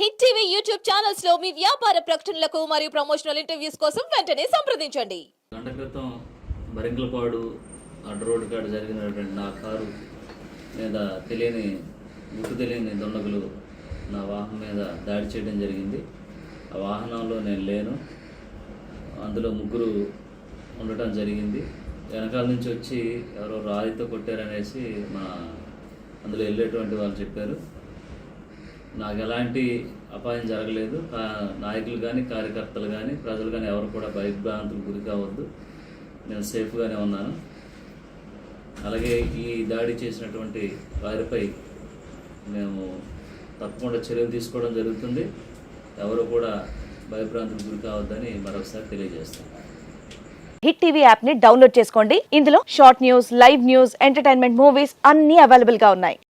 Hit TV YouTube ఛానల్స్లో మీ వ్యాపార ప్రకటనలకు మరియు ప్రమోషనల్ ఇంటర్వ్యూస్ కోసం వెంటనే సంప్రదించండి. గంట క్రితం బరింకలపాడు అడ్డు రోడ్డు కాడ జరిగినటువంటి నా కారు మీద తెలియని గుర్తు తెలియని దుండగులు నా వాహనం మీద దాడి చేయడం జరిగింది. ఆ వాహనంలో నేను లేను. అందులో ముగ్గురు ఉండటం జరిగింది. వెనకాల నుంచి వచ్చి ఎవరో రాయితో కొట్టారనేసి మా అందులో వెళ్ళేటువంటి వాళ్ళు చెప్పారు. నాకు ఎలాంటి అపాయం జరగలేదు. నాయకులు కానీ కార్యకర్తలు కానీ ప్రజలు కానీ ఎవరు కూడా భయభ్రాంతులకు గురి కావద్దు. నేను సేఫ్గానే ఉన్నాను. అలాగే ఈ దాడి చేసినటువంటి వారిపై మేము తప్పకుండా చర్యలు తీసుకోవడం జరుగుతుంది. ఎవరు కూడా భయభ్రాంతులకు గురి కావద్దని మరొకసారి తెలియజేస్తాను. హిట్ టీవీ యాప్ని డౌన్లోడ్ చేసుకోండి. ఇందులో short news live news entertainment movies అన్ని అవైలబుల్గా ఉన్నాయి.